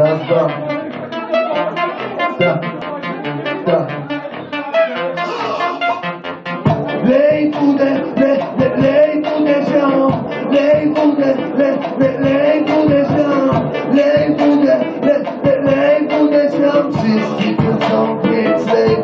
Raz, dwa. Tak. Tak. Lej budę, le, le, lej budę ziom. Lej budę, le, le, lej budę ziom. Lej budę, le, le, lej budę ziom. Wszyscy tu są, więc lej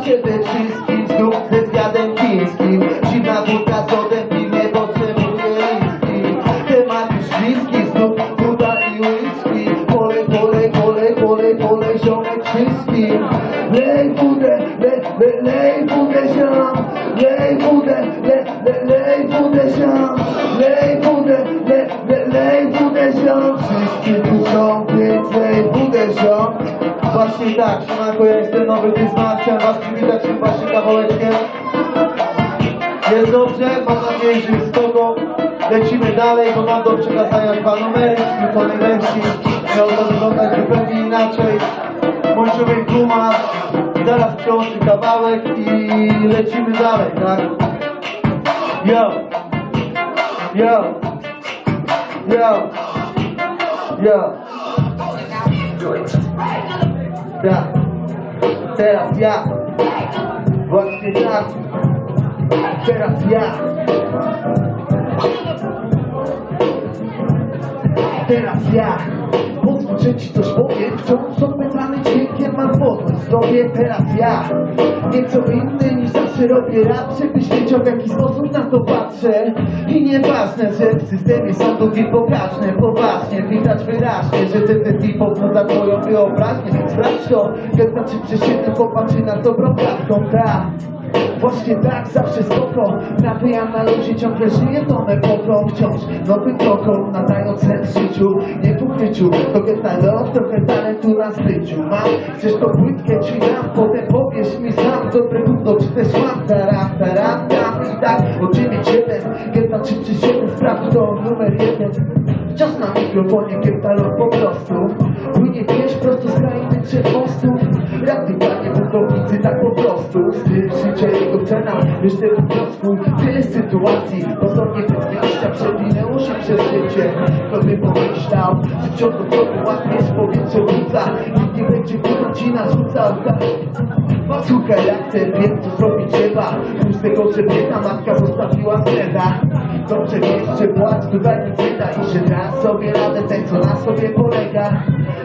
A przede wszystkim znów ze zwiadem chińskim. Zimna wódka z lodem, pilnie potrzebuje liski. Temat już bliski, znów woda i whisky. Pole, pole, pole, pole, pole, ziomek wszystkim. Lej budę, le, le, lej budę ziom. Lej budę, le, le, lej Właśnie tak, siemanko, ja jestem nowy Dysman, chciałem was przywitać tym waszym kawałeczkiem. Jest dobrze, mam nadzieję, że jest spoko. Lecimy dalej, bo mam do przekazania dwa numery, skróconej wersji. Miał to wyglądać zupełnie inaczej. Człowiek Kuma, zaraz przełączy kawałek i lecimy dalej, tak? Yo! Yo! Yo! Yo! Tak. Teraz ja. Właśnie tak. Teraz ja. Teraz ja. Że ci coś powiem. Wciąż odpędzany dźwiękiem mam wolność. Zdrowie teraz ja. Nieco inny niż zawsze robię rap, żebyś wiedział w jaki sposób na to patrzę. I nieważne, że w systemie są długi pokaźne. Poważnie, widać wyraźnie, że ten ten pobudza twoją wyobraźnię. Sprawdź to, jak znaczy przesiedny popatrzy na dobrą kartą, tak. Właśnie tak, zawsze spoko. Napijam na ludzie, ciągle żyję tą epoką Wciąż. Nowym krokom, nadając sens życiu Nie w ukryciu, trochę talent, trochę talentu na zbyciu Mam, chcesz to płytkę czy dam Potem powiesz mi sam, dobre gówno czy też mam Taram, taram, tam i tak. O 9-7, jedna czy czy 7 Sprawdź to numer jeden. Czas na mikrofonie, kiertalon po budownicy tak po prostu Styl życia, jego cena, wiesz ty po prostu Tyle sytuacji, pozornie bez wyjścia Przewinęło się przez życie. Kto by pomyślał, że wciąż do przodu łatwiej jest powietrze rzuca. Nikt nie będzie kurwa ci narzucał tak Słuchaj jak ten wiem co zrobić trzeba Że biedna matka zostawiła skręta Dobrze wiesz, że płacz nie da I że da sobie radę ten co na sobie polega.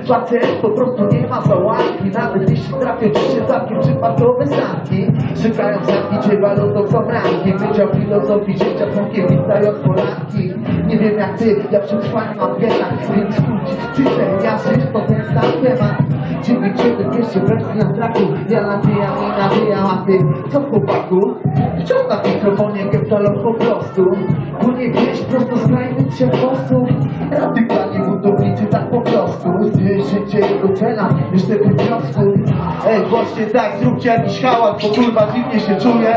Facet po prostu nie ma załatki Nawet jeśli trafią ci się całkiem przypadkowe sanki Szukają sanki, gdzie walutą są ranki. Wydział filozofii życia członkiem witając Polanki Nie wiem jak ty, ja przetrwanie mam wiele Więc skrócić cyfrę, ja żyć to ten sam temat Dziewięć, siedem, jeszcze wersji na traku Ja nawijam i nawijam, a ty co chłopaku? Wciąż na mikrofonie keptalon po prostu. Płynie wieś prosto z krainy trzech mostów Radykalnie budowniczy tak po prostu. Życie jego cena, jeszcze wniosku Ej, właśnie tak, zróbcie jakiś hałas, bo kurwa dziwnie się czuję